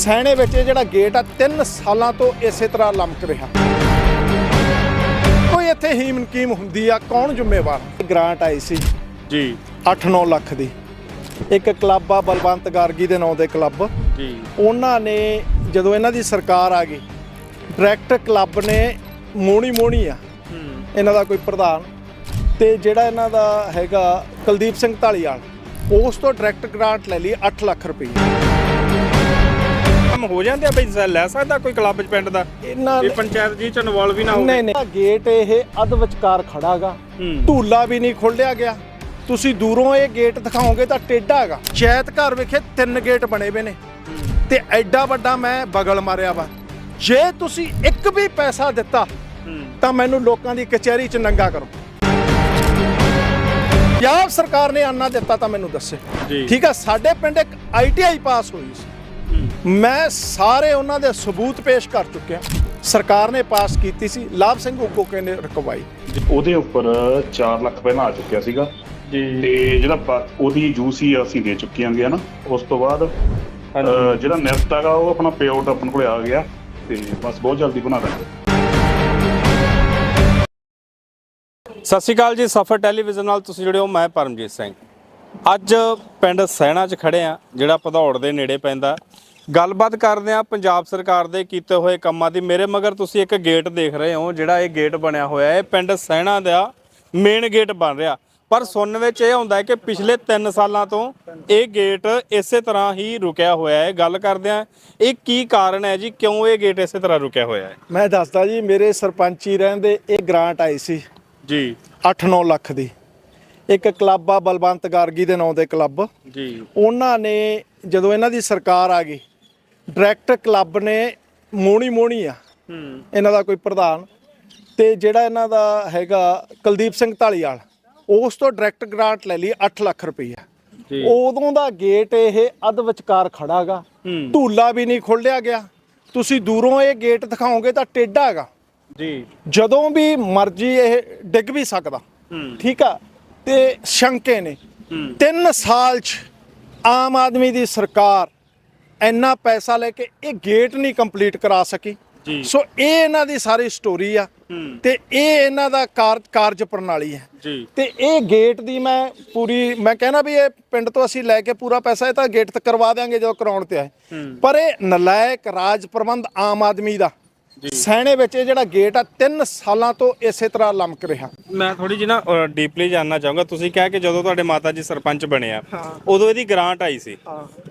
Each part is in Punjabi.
ਸੈਣੇ ਵਿੱਚ ਇਹ ਜਿਹੜਾ ਗੇਟ ਆ 3 ਸਾਲਾਂ ਤੋਂ ਇਸੇ ਤਰ੍ਹਾਂ ਲਮਕ ਰਿਹਾ। ਕੋਈ ਇੱਥੇ ਹੀਮ ਨਕੀਮ ਹੁੰਦੀ ਆ ਕੌਣ ਜ਼ਿੰਮੇਵਾਰ? ਗ੍ਰਾਂਟ ਆਈ ਸੀ। ਜੀ। 8-9 ਲੱਖ ਦੀ। ਇੱਕ ਕਲੱਬ ਆ ਬਲਵੰਤ ਗਾਰਗੀ ਦੇ ਨਾਂ ਦੇ ਕਲੱਬ ਜੀ। ਉਹਨਾਂ ਨੇ ਜਦੋਂ ਇਹਨਾਂ ਦੀ ਸਰਕਾਰ ਆ ਗਈ ਡਾਇਰੈਕਟ ਕਲੱਬ ਨੇ ਮੋਣੀ ਮੋਣੀ ਆ ਇਹਨਾਂ ਦਾ ਕੋਈ ਪ੍ਰਧਾਨ। ਤੇ ਜਿਹੜਾ ਇਹਨਾਂ ਦਾ ਹੈਗਾ ਕੁਲਦੀਪ ਸਿੰਘ ਢਾਲੀਵਾਲ ਉਸ ਤੋਂ ਡਾਇਰੈਕਟ ਗ੍ਰਾਂਟ ਲੈ ਲਈ 8 ਲੱਖ ਰੁਪਏ। ਕੰਮ ਹੋ ਜਾਂਦੇ ਆ ਬਈ ਲੈ ਸਕਦਾ ਕੋਈ ਕਲੱਬ ਚ ਪਿੰਡ ਦਾ? ਇਹਨਾਂ ਇਹ ਪੰਚਾਇਤ ਜੀ ਚ ਇਨਵੋਲਵ ਵੀ ਨਾ ਹੋਵੇ। ਨਹੀਂ ਨਹੀਂ ਗੇਟ ਇਹ ਅੱਧ ਵਿਚਕਾਰ ਖੜਾਗਾ। ਢੂਲਾ ਵੀ ਨਹੀਂ ਖੋਲਿਆ ਗਿਆ। ਤੁਸੀਂ ਦੂਰੋਂ ਇਹ ਗੇਟ ਦਿਖਾਓਗੇ ਤਾਂ ਟੇਢਾ ਹੈਗਾ ਚੈਤ ਘਰ ਵਿਖੇ ਤਿੰਨ ਗੇਟ ਬਣੇ ਹੋਏ ਨੇ। ਤੇ ਐਡਾ ਵੱਡਾ ਮੈਂ ਬਗਲ ਮਾਰਿਆ ਵਾ। ਜੇ ਤੁਸੀਂ ਇੱਕ ਵੀ ਪੈਸਾ ਦਿੱਤਾ। ਤਾਂ ਮੈਨੂੰ ਲੋਕਾਂ ਦੀ ਕਚਹਿਰੀ 'ਚ ਨੰਗਾ ਕਰੋ। ਪੰਜਾਬ ਸਰਕਾਰ ਨੇ ਆਨਾ ਦਿੱਤਾ ਤਾਂ ਮੈਨੂੰ ਦੱਸੇ। ਠੀਕ ਆ ਸਾਡੇ ਪਿੰਡ ਇੱਕ ਆਈਟੀਆਈ ਪਾਸ ਹੋਈ ਸੀ। ਮੈਂ ਸਾਰੇ ਉਹਨਾਂ ਦੇ ਸਬੂਤ ਪੇਸ਼ ਕਰ ਚੁੱਕਿਆ ਸਰਕਾਰ ਨੇ ਪਾਸ ਕੀਤੀ ਸੀ ਲਾਭ ਸਿੰਘ ਉਕੋਕੇ ਨੇ ਰਕਵਾਈ। ਉਹਦੇ ਉੱਪਰ 4 ਲੱਖ ਪਹਿਲਾਂ ਆ ਚੁੱਕਿਆ ਸੀਗਾ। ਤੇ ਜਿਹੜਾ ਉਹਦੀ ਜੂਸੀ ਅਸੀਂ ਦੇ ਚੁੱਕੇ ਆਂਗੇ ਹਨਾ? ਉਸ ਤੋਂ ਬਾਅਦ ਜਿਹੜਾ ਨੈਫਟ ਹੈਗਾ ਉਹ ਆਪਣਾ ਪੇ ਆਊਟ ਆਪਣੇ ਕੋਲੇ ਆ ਗਿਆ। ਤੇ ਬਸ ਬਹੁਤ ਜਲਦੀ ਬਣਾ ਦਾਂਗੇ। ਸਤਿ ਸ਼੍ਰੀ ਅਕਾਲ ਜੀ ਸਫਰ ਟੈਲੀਵਿਜ਼ਨ ਨਾਲ ਤੁਸੀਂ ਜੁੜੇ ਹੋ ਮੈਂ ਪਰਮਜੀਤ ਸਿੰਘ। ਅੱਜ ਪਿੰਡ ਸੈਣਾ 'ਚ ਖੜੇ ਆ ਜਿਹੜਾ ਭਦੌੜ ਦੇ ਨੇੜੇ ਪੈਂਦਾ। ਗੱਲਬਾਤ ਕਰਦੇ ਆ ਪੰਜਾਬ ਸਰਕਾਰ ਦੇ ਕੀਤੇ ਹੋਏ ਕੰਮਾਂ ਦੀ। ਮੇਰੇ ਮਗਰ ਤੁਸੀਂ ਇੱਕ ਗੇਟ ਦੇਖ ਰਹੇ ਹੋ ਜਿਹੜਾ ਇਹ ਗੇਟ ਬਣਿਆ ਹੋਇਆ ਹੈ। ਪਿੰਡ ਸੈਣਾ ਦਾ ਮੇਨ ਗੇਟ ਬਣ ਰਿਹਾ। ਪਰ ਸੁਣਨ ਵਿੱਚ ਇਹ ਹੁੰਦਾ ਹੈ ਕਿ ਪਿਛਲੇ 3 ਸਾਲਾਂ ਤੋਂ ਇਹ ਗੇਟ ਇਸੇ ਤਰ੍ਹਾਂ ਹੀ ਰੁਕਿਆ ਹੋਇਆ ਹੈ। ਗੱਲ ਕਰਦੇ ਆ ਇਹ ਕੀ ਕਾਰਨ ਹੈ ਜੀ? ਕਿਉਂ ਇਹ ਗੇਟ ਇਸੇ ਤਰ੍ਹਾਂ ਰੁਕਿਆ ਹੋਇਆ ਹੈ? ਮੈਂ ਦੱਸਦਾ ਜੀ ਮੇਰੇ ਸਰਪੰਚੀ ਰਹਿੰਦੇ ਇਹ ਗ੍ਰਾਂਟ ਆਈ ਸੀ। ਜੀ। 8-9 ਲੱਖ ਦੀ। ਇੱਕ ਕਲੱਬ ਆ ਬਲਵੰਤ ਗਾਰਗੀ ਦੇ ਨਾਂ ਦੇ ਕਲੱਬ। ਜੀ। ਉਹਨਾਂ ਨੇ ਜਦੋਂ ਇਹਨਾਂ ਦੀ ਸਰਕਾਰ ਆ ਗਈ ਡਾਇਰੈਕਟ ਕਲੱਬ ਨੇ ਮੋਣੀ ਮੋਣੀ ਆ। ਹੂੰ। ਇਹਨਾਂ ਦਾ ਕੋਈ ਪ੍ਰਧਾਨ। ਤੇ ਜਿਹੜਾ ਇਹਨਾਂ ਦਾ ਹੈਗਾ ਕੁਲਦੀਪ ਸਿੰਘ ਢਾਲੀਵਾਲ ਉਸ ਤੋਂ ਡਾਇਰੈਕਟ ਗ੍ਰਾਂਟ ਲੈ ਲਈ 8 ਲੱਖ ਰੁਪਏ ਜੀ। ਉਦੋਂ ਦਾ ਗੇਟ ਇਹ ਅੱਧ ਵਿਚਕਾਰ ਖੜਾਗਾ ਹੂੰ। ਢੂਲਾ ਵੀ ਨਹੀਂ ਖੋਲਿਆ ਗਿਆ। ਤੁਸੀਂ ਦੂਰੋਂ ਇਹ ਗੇਟ ਦਿਖਾਓਗੇ ਤਾਂ ਟੇਢਾ ਹੈਗਾ ਜੀ। ਜਦੋਂ ਵੀ ਮਰਜ਼ੀ ਇਹ ਡਿੱਗ ਵੀ ਸਕਦਾ। ਹੂੰ। ਠੀਕ ਆ? ਤੇ ਸ਼ੰਕੇ ਨੇ। ਹੂੰ। 3 ਸਾਲ ਚ ਆਮ ਆਦਮੀ ਦੀ ਸਰਕਾਰ ਇੰਨਾ ਪੈਸਾ ਲੈ ਕੇ ਇਹ ਗੇਟ ਨਹੀਂ ਕੰਪਲੀਟ ਕਰਾ ਸਕੀ। ਸੋ ਇਹ ਇਹਨਾਂ ਦੀ ਸਾਰੀ ਸਟੋਰੀ ਆ। ਤੇ ਇਹ ਇਹਨਾਂ ਦਾ ਕਾਰ ਕਾਰਜ ਪ੍ਰਣਾਲੀ ਹੈ। ਜੀ। ਤੇ ਇਹ ਗੇਟ ਦੀ ਮੈਂ ਪੂਰੀ ਮੈਂ ਕਹਿਣਾ ਵੀ ਇਹ ਪਿੰਡ ਤੋਂ ਅਸੀਂ ਲੈ ਕੇ ਪੂਰਾ ਪੈਸਾ ਇਹ ਤਾਂ ਗੇਟ ਤੱਕ ਕਰਵਾ ਦਿਆਂਗੇ ਜਦੋਂ ਕਰਾਉਣ ਤੇ ਆਏ। ਪਰ ਇਹ ਨਲਾਇਕ ਰਾਜ ਪ੍ਰਬੰਧ ਆਮ ਆਦਮੀ ਦਾ। ਸੈਣੇ ਵਿੱਚ ਇਹ ਜਿਹੜਾ ਗੇਟ ਆ 3 ਸਾਲਾਂ ਤੋਂ ਇਸੇ ਤਰ੍ਹਾਂ ਲਮਕ ਰਿਹਾ। ਮੈਂ ਥੋੜੀ ਜਿਹੀ ਨਾ ਡੀਪਲੀ ਜਾਨਣਾ ਚਾਹੂੰਗਾ। ਤੁਸੀਂ ਕਿਹਾ ਕਿ ਜਦੋਂ ਤੁਹਾਡੇ ਮਾਤਾ ਜੀ ਸਰਪੰਚ ਬਣੇ ਆ ਉਦੋਂ ਇਹਦੀ ਗ੍ਰਾਂਟ ਆਈ ਸੀ।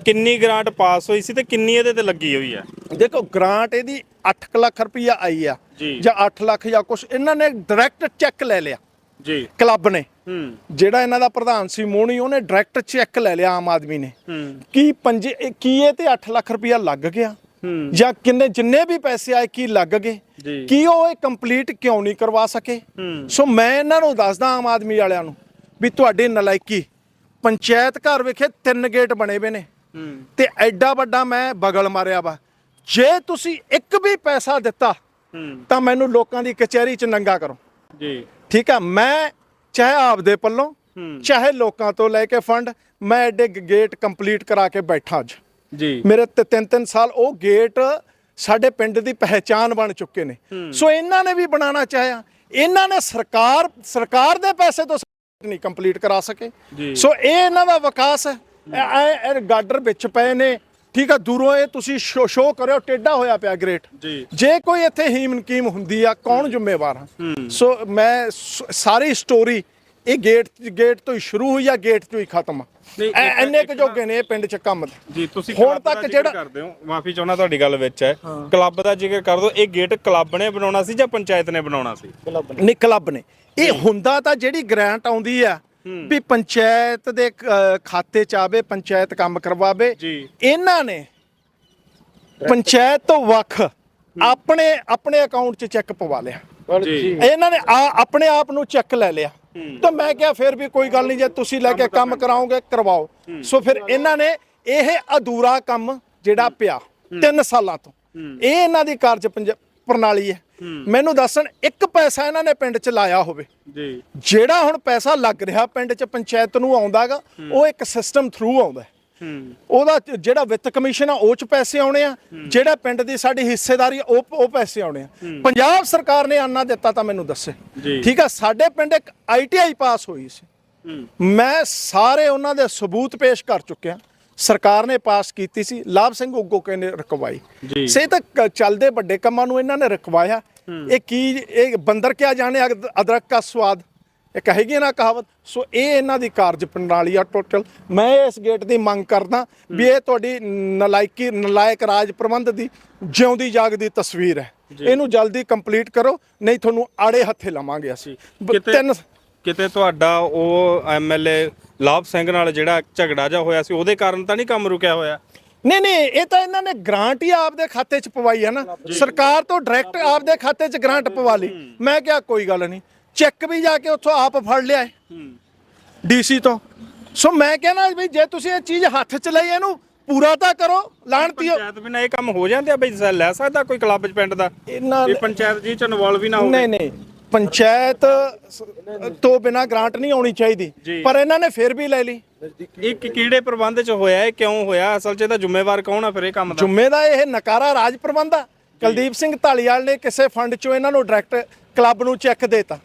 ਕਿੰਨੀ ਗ੍ਰਾਂਟ ਪਾਸ ਹੋਈ ਸੀ ਤੇ ਕਿੰਨੀ ਇਹਦੇ ਤੇ ਲੱਗੀ ਹੋਈ ਆ? ਦੇਖੋ ਗ੍ਰਾਂਟ ਇਹਦੀ 8 ਲੱਖ ਰੁਪਈਆ ਆਈ ਆ ਜੀ। ਜਾਂ 8 ਲੱਖ ਜਾਂ ਕੁਝ ਇਹਨਾਂ ਨੇ ਡਾਇਰੈਕਟ ਚੈੱਕ ਲੈ ਲਿਆ। ਜੀ। ਕਲੱਬ ਨੇ। ਹੂੰ। ਜਿਹੜਾ ਇਹਨਾਂ ਦਾ ਪ੍ਰਧਾਨ ਸੀ ਮੋਣੀ ਉਹਨੇ ਡਾਇਰੈਕਟ ਚੈੱਕ ਲੈ ਲਿਆ ਆਮ ਆਦਮੀ ਨੇ। ਹੂੰ। ਕੀ ਪੰਜੇ ਕੀ ਇਹ ਤੇ 8 ਲੱਖ ਰੁਪਇਆ ਲੱਗ ਗਿਆ? ਜਾਂ ਕਿੰਨੇ ਜਿੰਨੇ ਵੀ ਪੈਸੇ ਆਏ ਕੀ ਲੱਗ ਗਏ। ਕੀ ਉਹ ਇਹ ਕੰਪਲੀਟ ਕਿਉਂ ਨਹੀਂ ਕਰਵਾ ਸਕੇ। ਸੋ ਮੈਂ ਇਹਨਾਂ ਨੂੰ ਦੱਸਦਾ ਆਮ ਆਦਮੀ ਵਾਲਿਆਂ ਨੂੰ ਵੀ ਤੁਹਾਡੀ ਨਲਾਇਕੀ ਪੰਚਾਇਤ ਘਰ ਵਿਖੇ ਤਿੰਨ ਗੇਟ ਬਣੇ ਨੇ। ਹੂੰ। ਤੇ ਐਡਾ ਵੱਡਾ ਮੈਂ ਬਗਲ ਮਾਰਿਆ ਵਾ। ਜੇ ਤੁਸੀਂ ਇੱਕ ਵੀ ਪੈਸਾ ਦਿੱਤਾ ਤਾਂ ਮੈਨੂੰ ਲੋਕਾਂ ਦੀ ਕਚਹਿਰੀ 'ਚ ਨੰਗਾ ਕਰੋ। ਜੀ। ਠੀਕ ਆ? ਮੈਂ ਚਾਹੇ ਆਪਦੇ ਪੱਲੋਂ। ਚਾਹੇ ਲੋਕਾਂ ਤੋਂ ਲੈ ਕੇ ਫੰਡ ਮੈਂ ਐਡੇ ਗੇਟ ਕੰਪਲੀਟ ਕਰਾ ਕੇ ਬੈਠਾ ਅੱਜ। ਜੀ। ਮੇਰੇ ਤੇ ਤਿੰਨ ਤਿੰਨ ਸਾਲ ਉਹ ਗੇਟ ਸਾਡੇ ਪਿੰਡ ਦੀ ਪਹਿਚਾਨ ਬਣ ਚੁੱਕੇ ਨੇ। ਸੋ ਇਹਨਾਂ ਨੇ ਵੀ ਬਣਾਉਣਾ ਚਾਹਿਆ। ਇਹਨਾਂ ਨੇ ਸਰਕਾਰ ਸਰਕਾਰ ਦੇ ਪੈਸੇ ਤੋਂ ਨਹੀਂ ਕੰਪਲੀਟ ਕਰਾ ਸਕੇ। ਸੋ ਇਹ ਇਹਨਾਂ ਦਾ ਵਿਕਾਸ ਹੈ। ਇਹ- ਗਾਡਰ ਵਿੱਚ ਪਏ ਨੇ। ਠੀਕ ਆ ਦੂਰੋਂ ਇਹ ਤੁਸੀਂ ਸ਼ੋ ਕਰਿਓ ਟੇਢਾ ਹੋਇਆ ਪਿਆ ਗ੍ਰੇਟ। ਜੀ। ਕੋਈ ਇੱਥੇ ਹੀਮ ਨਕੀਮ ਹੁੰਦੀ ਆ ਕੌਣ ਜ਼ਿੰਮੇਵਾਰ ਆ? ਸੋ ਮੈਂ ਸਾਰੀ ਸਟੋਰੀ ਇਹ ਗੇਟ ਗੇਟ ਤੋਂ ਹੀ ਸ਼ੁਰੂ ਹੋਈ ਆ ਗੇਟ ਤੋਂ ਹੀ ਖਤਮ ਆ। ਨਹੀਂ, ਇੱਕ- ਇੰਨੇ ਕੁ ਜੋਗੇ ਨੇ ਇਹ ਪਿੰਡ ਚ ਕੰਮ ਦੇ। ਜੀ ਤੁਸੀਂ ਹੁਣ ਕਲੱਬ ਦਾ ਤੱਕ ਜ਼ਿਕਰ ਜਿਹੜਾ- ਕਰਦੇ ਹੋ ਮਾਫੀ ਚਾਹੁੰਦਾ ਤੁਹਾਡੀ ਗੱਲ ਵਿੱਚ ਹੈ। ਕਲੱਬ ਦਾ ਜ਼ਿਕਰ ਕਰ ਦਿਓ ਇਹ ਗੇਟ ਕਲੱਬ ਨੇ ਬਣਾਉਣਾ ਸੀ ਜਾਂ ਪੰਚਾਇਤ ਨੇ ਬਣਾਉਣਾ ਸੀ? ਨਹੀਂ ਕਲੱਬ ਨੇ। ਇਹ ਹੁੰਦਾ ਤਾਂ ਜਿਹੜੀ ਗ੍ਰਾਂਟ ਆਉਂਦੀ ਆ ਵੀ ਪੰਚਾਇਤ ਦੇ ਅ, ਖਾਤੇ ਚ ਆਵੇ ਪੰਚਾਇਤ ਕੰਮ ਕਰਵਾਵੇ ਜੀ। ਇਹਨਾਂ ਨੇ ਪੰਚਾਇਤ ਤੋਂ ਵੱਖ ਆਪਣੇ ਆਪਣੇ ਅਕਾਊਂਟ 'ਚ ਚੈੱਕ ਪਵਾ ਲਿਆ। ਜੀ ਇਹਨਾਂ ਨੇ ਆ- ਆਪਣੇ ਆਪ ਨੂੰ ਚੈੱਕ ਲੈ ਲਿਆ। ਤਾਂ ਮੈਂ ਕਿਹਾ ਫਿਰ ਵੀ ਕੋਈ ਗੱਲ ਨਹੀਂ ਜੇ ਤੁਸੀਂ ਲੈ ਕੇ ਕੰਮ ਕਰਾਓਗੇ ਕਰਵਾਓ। ਸੋ ਫਿਰ ਇਹਨਾਂ ਨੇ ਇਹ ਅਧੂਰਾ ਕੰਮ ਜਿਹੜਾ ਪਿਆ 3 ਸਾਲਾਂ ਤੋਂ। ਇਹ ਇਹਨਾਂ ਦੀ ਕਾਰਜ ਪ੍ਰਣਾਲੀ ਹੈ। ਮੈਨੂੰ ਦੱਸਣ ਇੱਕ ਪੈਸਾ ਇਹਨਾਂ ਨੇ ਪਿੰਡ 'ਚ ਲਾਇਆ ਹੋਵੇ। ਜੀ। ਜਿਹੜਾ ਹੁਣ ਪੈਸਾ ਲੱਗ ਰਿਹਾ ਪਿੰਡ 'ਚ ਪੰਚਾਇਤ ਨੂੰ ਆਉਂਦਾਗਾ ਉਹ ਇੱਕ ਸਿਸਟਮ ਥਰੂ ਆਉਂਦਾ ਹੈ। ਉਹਦਾ ਜਿਹੜਾ ਵਿੱਤ ਕਮਿਸ਼ਨ ਆ ਉਹ ਚ ਪੈਸੇ ਆਉਣੇ ਆ। ਜਿਹੜਾ ਪਿੰਡ ਦੀ ਸਾਡੀ ਹਿੱਸੇਦਾਰੀ ਉਹ ਉਹ ਪੈਸੇ ਆਉਣੇ ਆ। ਪੰਜਾਬ ਸਰਕਾਰ ਨੇ ਆਨਾ ਦਿੱਤਾ ਤਾਂ ਮੈਨੂੰ ਦੱਸੇ। ਠੀਕ ਆ ਸਾਡੇ ਪਿੰਡ ਇੱਕ ਆਈਟੀਆਈ ਪਾਸ ਹੋਈ ਸੀ। ਮੈਂ ਸਾਰੇ ਉਹਨਾਂ ਦੇ ਸਬੂਤ ਪੇਸ਼ ਕਰ ਚੁੱਕਿਆ। ਸਰਕਾਰ ਨੇ ਪਾਸ ਕੀਤੀ ਸੀ। ਲਾਭ ਸਿੰਘ ਉਗੋਕੇ ਨੇ ਰਕਵਾਈ। ਸੇ ਤਾਂ ਕ- ਚੱਲਦੇ ਵੱਡੇ ਕੰਮਾਂ ਨੂੰ ਇਹਨਾਂ ਨੇ ਰਕਵਾਇਆ। ਇਹ ਕੀ ਇਹ ਬੰਦਰ ਕਿਆ ਜਾਣੇ ਅਦ- ਅਦਰਕ ਦਾ ਸਵਾਦ। ਇਹ ਕਹੇਗੀ ਨਾ ਕਹਾਵਤ ਸੋ ਇਹ ਇਹਨਾਂ ਦੀ ਕਾਰਜ ਪ੍ਰਣਾਲੀ ਆ ਟੋਟਲ ਮੈਂ ਇਸ ਗੇਟ ਦੀ ਮੰਗ ਕਰਦਾ ਵੀ ਇਹ ਤੁਹਾਡੀ ਨਲਾਇਕੀ ਨਲਾਇਕ ਰਾਜ ਪ੍ਰਬੰਧ ਦੀ ਜਿਉਂਦੀ ਜਾਗਦੀ ਤਸਵੀਰ ਹੈ। ਇਹਨੂੰ ਜਲਦੀ ਕੰਪਲੀਟ ਕਰੋ ਨਹੀਂ ਤੁਹਾਨੂੰ ਆੜੇ ਹੱਥੇ ਲਵਾਂਗੇ ਅਸੀਂ। ਤਿੰਨ ਕਿਤੇ ਤੁਹਾਡਾ ਉਹ ਐਮਐਲਏ ਲਾਭ ਸਿੰਘ ਨਾਲ ਜਿਹੜਾ ਝਗੜਾ ਜਾ ਹੋਇਆ ਸੀ ਉਹਦੇ ਕਾਰਨ ਤਾਂ ਨਹੀਂ ਕੰਮ ਰੁਕਿਆ ਹੋਇਆ? ਨਹੀਂ ਨਹੀਂ ਇਹ ਤਾਂ ਇਹਨਾਂ ਨੇ ਗ੍ਰਾਂਟ ਹੀ ਆਪਦੇ ਖਾਤੇ 'ਚ ਪਵਾਈ ਹੈ ਨਾ। ਸਰਕਾਰ ਤੋਂ ਡਾਇਰੈਕਟ ਆਪਦੇ ਖਾਤੇ 'ਚ ਗ੍ਰਾਂਟ ਪਵਾ ਲਈ। ਮੈਂ ਕਿਹਾ ਕੋਈ ਗੱਲ ਨਹੀਂ। ਚੈੱਕ ਵੀ ਜਾ ਕੇ ਉੱਥੋਂ ਆਪ ਫੜ ਲਿਆ ਡੀਸੀ ਤੋਂ। ਸੋ ਮੈਂ ਕਹਿੰਦਾ ਵੀ ਜੇ ਤੁਸੀਂ ਇਹ ਚੀਜ਼ ਹੱਥ 'ਚ ਲਈ ਇਹਨੂੰ ਪੂਰਾ ਤਾਂ ਕਰੋ ਲਾਣਤੀਓ ਪੰਚਾਇਤ ਬਿਨਾਂ ਇਹ ਕੰਮ ਹੋ ਜਾਂਦੇ ਆ ਬਈ ਲੈ ਸਕਦਾ ਕੋਈ ਕਲੱਬ ਚ ਪਿੰਡ ਦਾ? ਇਹਨਾਂ ਇਹ ਪੰਚਾਇਤ ਜੀ ਚ ਇਨਵੋਲਵ ਹੀ ਨਾ ਹੋਵੇ। ਨਹੀਂ ਨਹੀਂ। ਪੰਚਾਇਤ ਤੋਂ ਬਿਨਾ ਗ੍ਰਾਂਟ ਨਹੀਂ ਆਉਣੀ ਚਾਹੀਦੀ। ਪਰ ਇਹਨਾਂ ਨੇ ਫਿਰ ਵੀ ਲੈ ਲਈ। ਇਹ ਕਿ- ਕਿਹੜੇ ਪ੍ਰਬੰਧ ਚ ਹੋਇਆ ਇਹ ਕਿਉਂ ਹੋਇਆ? ਅਸਲ ਚ ਇਹਦਾ ਜ਼ਿੰਮੇਵਾਰ ਕੌਣ ਆ ਫਿਰ ਇਹ ਕੰਮ ਦਾ? ਜੁਮੇ ਦਾ ਇਹ ਨਕਾਰਾ ਰਾਜ ਪ੍ਰਬੰਧ ਆ। ਕੁਲਦੀਪ ਸਿੰਘ ਢਾਲੀਵਾਲ ਨੇ ਕਿਸੇ ਫੰਡ ਚੋਂ ਇਹਨਾਂ ਨੂੰ ਡਾਇਰੈਕਟ ਕਲੱਬ ਨੂੰ ਚੈੱਕ ਦੇਤਾ।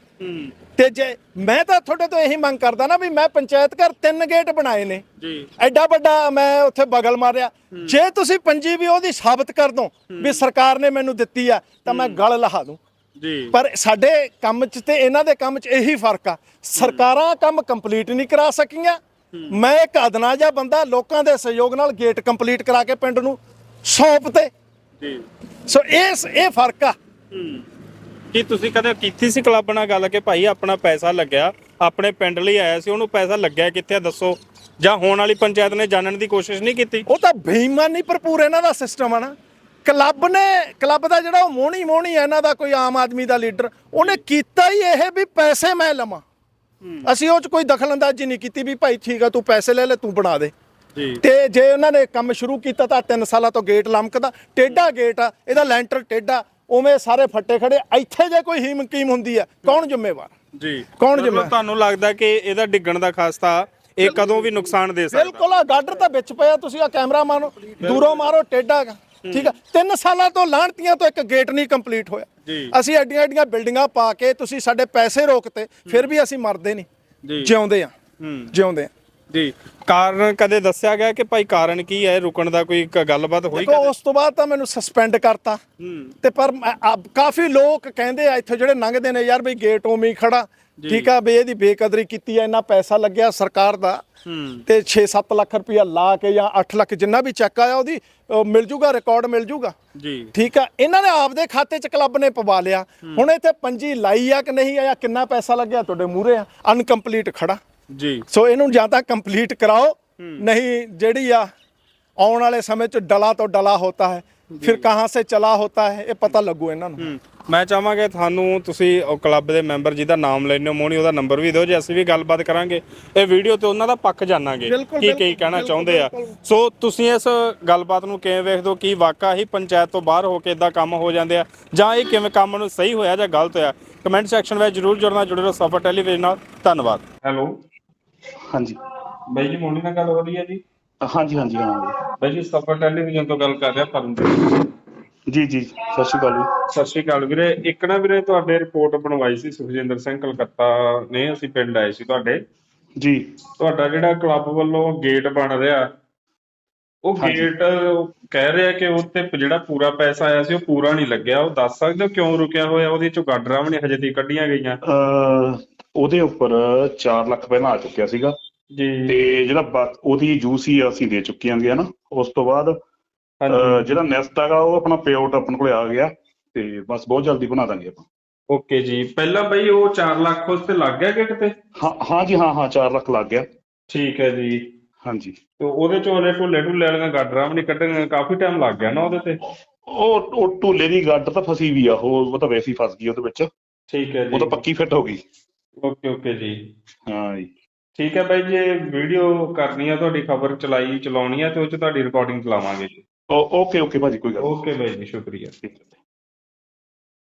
ਤੇ ਜੇ ਮੈਂ ਤਾਂ ਤੁਹਾਡੇ ਤੋਂ ਇਹੀ ਮੰਗ ਕਰਦਾ ਨਾ ਵੀ ਮੈਂ ਪੰਚਾਇਤ ਘਰ ਤਿੰਨ ਗੇਟ ਬਣਾਏ ਨੇ। ਜੀ। ਐਡਾ ਵੱਡਾ ਮੈਂ ਉੱਥੇ ਬਗਲ ਮਾਰਿਆ। ਜੇ ਤੁਸੀਂ ਪੰਜੀ ਵੀ ਉਹਦੀ ਸਾਬਤ ਕਰ ਦੋ ਵੀ ਸਰਕਾਰ ਨੇ ਮੈਨੂੰ ਦਿੱਤੀ ਆ ਤਾਂ ਮੈਂ ਗਲ ਲਹਾ ਦੂੰ। ਜੀ। ਪਰ ਸਾਡੇ ਕੰਮ 'ਚ ਤੇ ਇਹਨਾਂ ਦੇ ਕੰਮ 'ਚ ਇਹੀ ਫ਼ਰਕ ਆ। ਸਰਕਾਰਾਂ ਕੰਮ ਕੰਪਲੀਟ ਨਹੀਂ ਕਰਾ ਸਕੀਆਂ। ਮੈਂ ਇੱਕ ਅਦਨਾ ਜਿਹਾ ਬੰਦਾ ਲੋਕਾਂ ਦੇ ਸਹਿਯੋਗ ਨਾਲ ਗੇਟ ਕੰਪਲੀਟ ਕਰਾ ਕੇ ਪਿੰਡ ਨੂੰ ਸੌਂਪ ਤੇ। ਜੀ। ਸੋ ਇਸ ਇਹ ਫ਼ਰਕ ਆ। ਹੂੰ। ਕੀ ਤੁਸੀਂ ਕਦੇ ਕੀਤੀ ਸੀ ਕਲੱਬ ਨਾਲ ਗੱਲ ਕਿ ਭਾਈ ਆਪਣਾ ਪੈਸਾ ਲੱਗਿਆ ਆਪਣੇ ਪਿੰਡ ਲਈ ਆਇਆ ਸੀ ਉਹਨੂੰ ਪੈਸਾ ਲੱਗਿਆ ਕਿੱਥੇ ਆ ਦੱਸੋ? ਜਾਂ ਹੋਣ ਵਾਲੀ ਪੰਚਾਇਤ ਨੇ ਜਾਣਨ ਦੀ ਕੋਸ਼ਿਸ਼ ਨਹੀਂ ਕੀਤੀ? ਉਹ ਤਾਂ ਬੇਈਮਾਨੀ ਭਰਪੂਰ ਇਹਨਾਂ ਦਾ ਸਿਸਟਮ ਆ ਨਾ। ਕਲੱਬ ਨੇ ਕਲੱਬ ਦਾ ਜਿਹੜਾ ਉਹ ਮੋਹਣੀ ਮੋਹਣੀ ਹੈ ਇਹਨਾਂ ਦਾ ਕੋਈ ਆਮ ਆਦਮੀ ਦਾ ਲੀਡਰ ਉਹਨੇ ਕੀਤਾ ਹੀ ਇਹ ਵੀ ਪੈਸੇ ਮੈਂ ਲਵਾਂ। ਅਸੀਂ ਉਹ ਚ ਕੋਈ ਦਖਲਅੰਦਾਜ਼ੀ ਨਹੀਂ ਕੀਤੀ ਵੀ ਭਾਈ ਠੀਕ ਆ ਤੂੰ ਪੈਸੇ ਲੈ ਲੈ ਤੂੰ ਬਣਾ ਦੇ। ਜੀ। ਤੇ ਜੇ ਉਹਨਾਂ ਨੇ ਕੰਮ ਸ਼ੁਰੂ ਕੀਤਾ ਤਾਂ 3 ਸਾਲਾਂ ਤੋਂ ਗੇਟ ਲਮਕਦਾ ਟੇਡਾ ਗੇਟ ਆ ਇਹਦਾ ਲੈਂਟਰ ਟੇਡਾ ਉਵੇਂ ਸਾਰੇ ਫੱਟੇ ਖੜੇ ਇੱਥੇ ਜੇ ਕੋਈ ਹੀਮ ਕੀਮ ਹੁੰਦੀ ਆ ਕੌਣ ਜ਼ਿੰਮੇਵਾਰ? ਜੀ। ਕੌਣ ਜ਼ਿੰਮੇਵਾਰ? ਤੁਹਾਨੂੰ ਲੱਗਦਾ ਕਿ ਇਹਦਾ ਡਿੱਗਣ ਦਾ ਖਾਸਤਾ ਇਹ ਕਦੋਂ ਵੀ ਨੁਕਸਾਨ ਦੇ ਸਕਦਾ? ਬਿਲਕੁਲ ਆ ਗਾਡਰ ਤਾਂ ਵਿੱਚ ਪਿਆ ਤੁਸੀਂ ਆ ਕੈਮਰਾ ਮਾਰੋ ਦੂਰੋਂ ਮਾਰੋ ਟੇਡਾ। ਠੀਕ ਆ? ਤਿੰਨ ਸਾਲਾਂ ਤੋਂ ਲਾਹਣਤੀਆਂ ਤੋਂ ਇੱਕ ਗੇਟ ਨਹੀਂ ਕੰਪਲੀਟ ਹੋਇਆ। ਜੀ। ਅਸੀਂ ਐਡੀਆਂ ਐਡੀਆਂ ਬਿਲਡਿੰਗਾਂ ਪਾ ਕੇ ਤੁਸੀਂ ਸਾਡੇ ਪੈਸੇ ਰੋਕਤੇ ਫਿਰ ਵੀ ਅਸੀਂ ਮਰਦੇ ਨਹੀਂ। ਜਿਉਂਦੇ ਆ। ਹੂੰ। ਜਿਉਂਦੇ ਆ। ਜੀ। ਕਾਰਨ ਕਦੇ ਦੱਸਿਆ ਗਿਆ ਕਿ ਭਾਈ ਕਾਰਨ ਕੀ ਹੈ? ਰੁਕਣ ਦਾ ਕੋਈ ਕ- ਗੱਲਬਾਤ ਹੋਈ ਦੇਖੋ ਉਸ ਤੋਂ ਬਾਅਦ ਤਾਂ ਮੈਨੂੰ ਸਸਪੈਂਡ ਕਰਤਾ। ਹੂੰ। ਤੇ ਪਰ ਮੈਂ- ਆ- ਕਾਫੀ ਲੋਕ ਕਹਿੰਦੇ ਆ ਇੱਥੇ ਜਿਹੜੇ ਲੰਘਦੇ ਨੇ ਯਾਰ ਬਈ ਗੇਟ ਉਵੇਂ ਹੀ ਖੜਾ। ਠੀਕ ਆ ਵੀ ਇਹਦੀ ਬੇਕਦਰੀ ਕੀਤੀ ਆ ਇੰਨਾ ਪੈਸਾ ਲੱਗਿਆ ਸਰਕਾਰ ਦਾ। ਹੂੰ। ਤੇ 6-7 ਲੱਖ ਰੁਪਇਆ ਲਾ ਕੇ ਜਾਂ 8 ਲੱਖ ਜਿੰਨਾ ਵੀ ਚੈੱਕ ਆਇਆ ਉਹਦੀ ਮਿਲ ਜੂਗਾ ਰਿਕਾਰਡ ਮਿਲ ਜੂਗਾ। ਜੀ। ਠੀਕ ਆ ਇਹਨਾਂ ਨੇ ਆਪਦੇ ਖਾਤੇ ਚ ਕਲੱਬ ਨੇ ਪਵਾ ਲਿਆ। ਹੁਣ ਇੱਥੇ ਪੰਜੀ ਲਾਈ ਆ ਕਿ ਨਹੀਂ ਆ ਜਾਂ ਕਿੰਨਾ ਪੈਸਾ ਲੱਗਿਆ ਤੁਹਾਡੇ ਮੂਹਰੇ ਆ? ਅਨਕੰਪਲੀਟ ਖੜਾ। ਜੀ। ਸੋ ਇਹਨੂੰ ਜਾਂ ਤਾਂ ਕੰਪਲੀਟ ਕਰਾਓ ਨਹੀਂ ਜਿਹੜੀ ਆ ਆਉਣ ਵਾਲੇ ਸਮੇਂ ਚ ਡਲਾ ਤੋਂ ਡਲਾ ਹੋਤਾ ਹੈ ਫਿਰ ਕਹਾਂ ਸੇ ਚਲਾ ਹੋਤਾ ਹੈ ਇਹ ਪਤਾ ਲੱਗੂ ਇਹਨਾਂ ਨੂੰ। ਮੈਂ ਚਾਹਾਂਗਾ ਤੁਹਾਨੂੰ ਤੁਸੀਂ ਉਹ ਕਲੱਬ ਦੇ ਮੈਂਬਰ ਜਿਹਦਾ ਨਾਮ ਲੈਣੇ ਹੋ ਮੋਣੀ ਉਹਦਾ ਨੰਬਰ ਵੀ ਦਿਓ ਜੇ ਅਸੀਂ ਵੀ ਗੱਲਬਾਤ ਕਰਾਂਗੇ ਇਹ ਵੀਡੀਓ ਤੇ ਉਹਨਾਂ ਦਾ ਪੱਖ ਜਾਣਾਂਗੇ ਕੀ ਕੀ ਕਹਿਣਾ ਚਾਹੁੰਦੇ ਆ। ਸੋ ਤੁਸੀਂ ਇਸ ਗੱਲਬਾਤ ਨੂੰ ਕਿਵੇਂ ਵੇਖਦੇ ਹੋ? ਕੀ ਵਾਕਾ ਹੀ ਪੰਚਾਇਤ ਤੋਂ ਬਾਹਰ ਹੋ ਕੇ ਇਦਾਂ ਕੰਮ ਹੋ ਜਾਂਦੇ ਆ? ਜਾਂ ਇਹ ਕਿਵੇਂ ਕੰਮ ਨੂੰ ਸਹੀ ਹੋਇਆ ਜਾਂ ਗਲਤ ਹੋਇਆ? ਕਮੈਂਟ ਸੈਕਸ਼ਨ ਵਿੱਚ ਜਰੂਰ ਜੁੜਨਾ ਜੁੜੇ ਰਹੋ ਸਫਰ ਟੈਲੀਵਿਜ਼ਨ ਨਾਲ। ਧੰਨਵਾਦ। ਹੈਲੋ ਹਾਂਜੀ। ਬਾਈ ਜੀ ਮੋਣੀ ਨਾਲ ਗੱਲ ਹੋ ਰਹੀ ਹੈ ਜੀ? ਹਾਂਜੀ ਹਾਂਜੀ ਹਾਂ। ਬਾਈ ਜੀ ਸਫਰ ਟੈਲੀਵਿਜ਼ਨ ਤੋਂ ਗੱਲ ਕਰ ਰਿਹਾ ਪਰਮ ਜੀ ਜੀ ਸਤਿ ਸ਼੍ਰੀ ਅਕਾਲ ਜੀ ਸਤਿ ਸ਼੍ਰੀ ਅਕਾਲ ਵੀਰੇ। ਇੱਕ ਨਾ ਵੀਰੇ ਤੁਹਾਡੇ ਰਿਪੋਰਟ ਬਣਵਾਈ ਸੀ ਸੁਖਜਿੰਦਰ ਸਿੰਘ ਕਲਕੱਤਾ ਨੇ ਅਸੀਂ ਪਿੰਡ ਆਏ ਸੀ ਤੁਹਾਡੇ। ਜੀ। ਤੁਹਾਡਾ ਜਿਹੜਾ ਕਲੱਬ ਵੱਲੋਂ ਗੇਟ ਬਣ ਰਿਹਾ ਉਹ। ਗੇਟ ਕਹਿ ਰਿਹਾ ਕਿ ਉੱਤੇ ਜਿਹੜਾ ਪੂਰਾ ਪੈਸਾ ਆਇਆ ਸੀ ਉਹ ਪੂਰਾ ਨਹੀਂ ਲੱਗਿਆ। ਉਹ ਦੱਸ ਸਕਦੇ ਹੋ ਕਿਉਂ ਰੁਕਿਆ ਹੋਇਆ? ਉਹਦੇ ਚੋਂ ਗਾਡਰਾਂ ਵੀ ਨਹੀਂ ਹਜੇ ਤੱਕ ਕੱਢੀਆਂ ਗਈਆਂ। ਉਹਦੇ ਉੱਪਰ 4 ਲੱਖ ਪਹਿਲਾਂ ਆ ਚੁੱਕਿਆ ਸੀਗਾ। ਜੀ। ਤੇ ਜਿਹੜਾ ਉਹਦੀ ਯੂਸੀ ਅਸੀਂ ਦੇ ਚੁੱਕੇ ਆਂਗੇ ਹਨਾ ਉਸ ਤੋਂ ਬਾਅਦ ਜਿਹੜਾ ਨੈਸਟ ਹੈਗਾ ਉਹ ਆਪਣਾ ਪੇਆਊਟ ਆਪਣੇ ਕੋਲੇ ਆ ਗਿਆ ਤੇ ਬਸ ਬਹੁਤ ਜਲਦੀ ਬਣਾ ਦਾਂਗੇ ਆਪਾਂ। ਓਕੇ ਜੀ। ਪਹਿਲਾਂ ਬਈ ਉਹ 4 ਲੱਖ ਉਸ ਤੇ ਲੱਗ ਗਿਆ ਕਿ ਕਿਤੇ? ਹਾਂ ਹਾਂ ਜੀ ਹਾਂ ਹਾਂ 4 ਲੱਖ ਲੱਗ ਗਿਆ। ਠੀਕ ਹੈ ਜੀ। ਹਾਂਜੀ। ਤੇ ਉਹਦੇ ਚੋਂ ਹਲੇ ਢੁੱਲੇ ਢੁੱਲੇ ਵਾਲੀਆਂ ਗਾਡਰਾਂ ਵੀ ਨਹੀਂ ਕੱਢਣੀਆਂ ਕਾਫੀ ਟਾਈਮ ਲੱਗ ਗਿਆ ਨਾ ਉਹਦੇ ਤੇ? ਉਹ ਉਹ ਢੂਲੇ ਦੀ ਗੱਡ ਤਾਂ ਫਸੀ ਵੀ ਆ ਉਹ ਉਹ ਤਾਂ ਵੈਸੇ ਹੀ ਫਸ ਗਈ ਉਹਦੇ ਵਿੱਚ। ਠੀਕ ਹੈ ਉਹ ਤਾਂ ਜੀ। ਪੱਕੀ ਫਿੱਟ ਹੋ ਗਈ। ਓਕੇ ਓਕੇ ਜੀ। ਹਾਂ ਜੀ। ਠੀਕ ਹੈ ਬਾਈ ਜੇ ਵੀਡੀਓ ਕਰਨੀ ਆ ਤੁਹਾਡੀ ਖਬਰ ਚਲਾਈ ਚਲਾਉਣੀ ਆ ਤੇ ਉਹ ਚ ਤੁਹਾਡੀ ਰਿਕਾਰਡਿੰਗ ਚਲਾਵਾਂਗੇ ਜੀ। ਓਕੇ ਓਕੇ ਭਾਜੀ ਕੋਈ ਗੱਲ ਨਹੀਂ ਓਕੇ ਬਾਈ ਜੀ ਸ਼ੁਕਰੀਆ। ਠੀਕ ਹੈ।